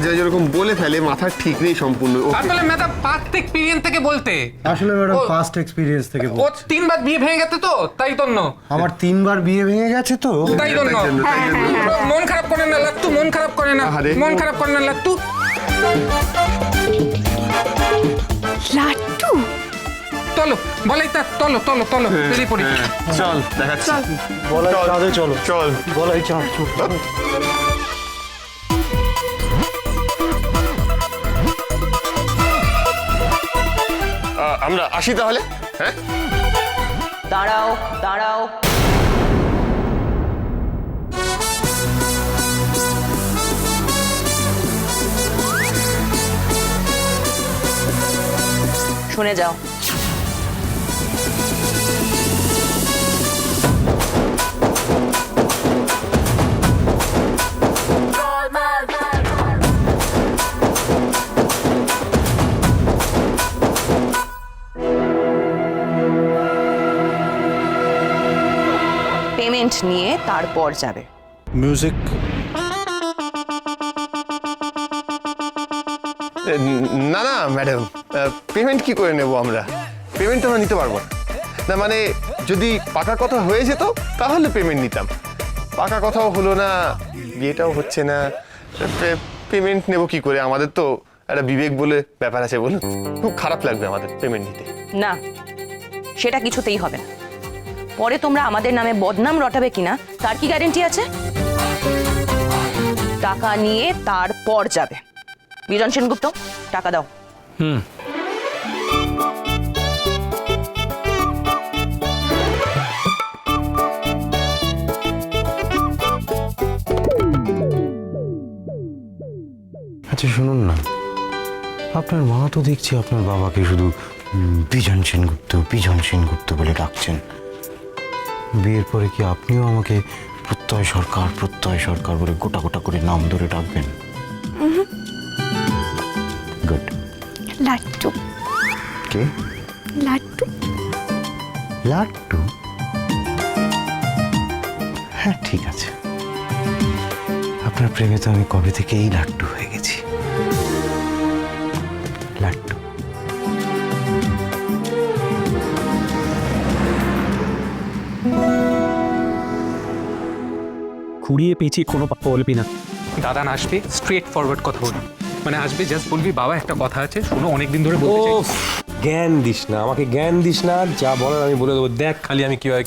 মাঝে মাঝে এরকম বলে ফেলে মাথার ঠিক নেই সম্পূর্ণ তাহলে ম্যাডাম পাস্ট এক্সপিরিয়েন্স থেকে বলতে। আসলে ম্যাডাম পাস্ট এক্সপিরিয়েন্স থেকে ও তিনবার বিয়ে ভেঙে গেছে তো তাই জন্য। আমার তিনবার বিয়ে ভেঙে গেছে তো। তাই জন্য। জন্য, তাই জন্য। মন খারাপ করে না লাট্টু মন খারাপ করে না। মন খারাপ করে না লাট্টু। লাট্টু? চলো বলাই তা চলো চলো চলো বেরিয়ে পড়ি। চল দেখাচ্ছি। বলাই চল। চলো। চল। বলাই চাঁদ চলো। আমরা আসি তাহলে? হ্যাঁ? দাঁড়াও দাঁড়াও। শুনে যাও। পেমেন্ট নিয়ে তারপর যাবে। মিউজিক না না ম্যাডাম পেমেন্ট কি করে নেব আমরা? পেমেন্ট আমরা নিতে পারব না। না মানে যদি পাকা কথা হয়ে যেত তাহলে পেমেন্ট নিতাম। পাকা কথাও হলো না বিয়েটাও হচ্ছে না। পেমেন্ট নেব কি করে? আমাদের তো একটা বিবেক বলে ব্যাপার আছে বলুন। খুব খারাপ লাগবে আমাদের পেমেন্ট নিতে। না সেটা কিছুতেই হবে না। পরে তোমরা আমাদের নামে বদনাম রটাবে কিনা তার কি গ্যারেন্টি আছে? টাকা নিয়ে তারপর যাবে। বিজন সেনগুপ্ত টাকা দাও। আচ্ছা শুনুন না। আপনার মা তো দেখছি আপনার বাবাকে শুধু বিজন সেনগুপ্ত বিজন সেনগুপ্ত বলে ডাকছেন। বিয়ের পরে কি আপনিও আমাকে প্রত্যয় সরকার প্রত্যয় সরকার বলে গোটা গোটা করে নাম ধরে ডাকবেন? গুড লাট্টু। কে? লাট্টু। লাট্টু? হ্যাঁ ঠিক আছে। আপনার প্রেমে তো আমি কবে থেকেই লাট্টু হয়ে গেছি। লাট্টু। খুঁড়িয়ে পেঁচিয়ে কোনো বলবি না। দাদা না আসবে? স্ট্রেট ফরওয়ার্ড কথা বলবি। মানে আসবে জাস্ট বলবি বাবা একটা কথা আছে শোনো অনেকদিন ধরে বলতে চাই জ্ঞান দিস না আমাকে জ্ঞান দিস না যা বলার আমি বলে দেবো। দেখ খালি আমি কীভাবে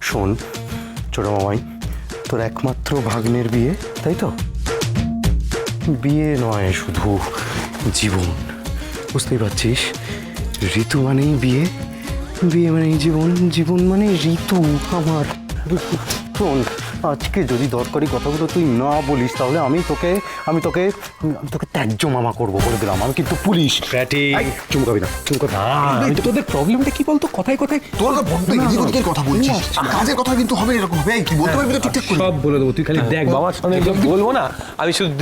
শোন ছোট মামাই তোর একমাত্র ভাগ্নের বিয়ে তাই তো? বিয়ে নয় শুধু জীবন। বুঝতেই পারছিস ঋতু মানেই বিয়ে। বিয়ে মানেই জীবন জীবন মানে ঋতু আমার শোন আজকে যদি দরকারি কথাগুলো তুই না বলিস তাহলে আমি তোকে আমি তোকে আমি তোকে ত্যায্য মামা করব বলে দিলাম। আমি কিন্তু পুলিশ। চুমকাবি না চুমকাবি না। তোদের প্রবলেমটা কি বলতো? কথায় কথায় তোর তো বড্ড এদিক ওদিকের কথা বলছিস। কাজের কথা কিন্তু হবে এরকম হবে। কি বলতে পারবি তো ঠিকঠাক সব বলে দেবো। তুই খালি দেখ বাবার সামনে বলব না আমি শুধু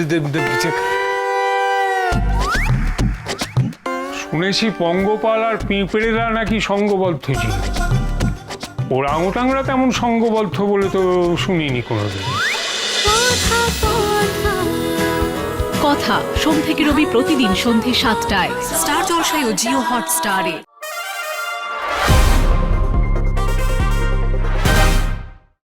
শুনেছি পঙ্গপাল আর পিঁপড়েরা নাকি সঙ্গবদ্ধ ছিল ওরাংওটাংরা তেমন সঙ্গবদ্ধ বলে তো শুনিনি কোনোদিন। কথা সোম থেকে রবি প্রতিদিন সন্ধে সাতটায়। স্টার জলসায় ও জিও হটস্টারে।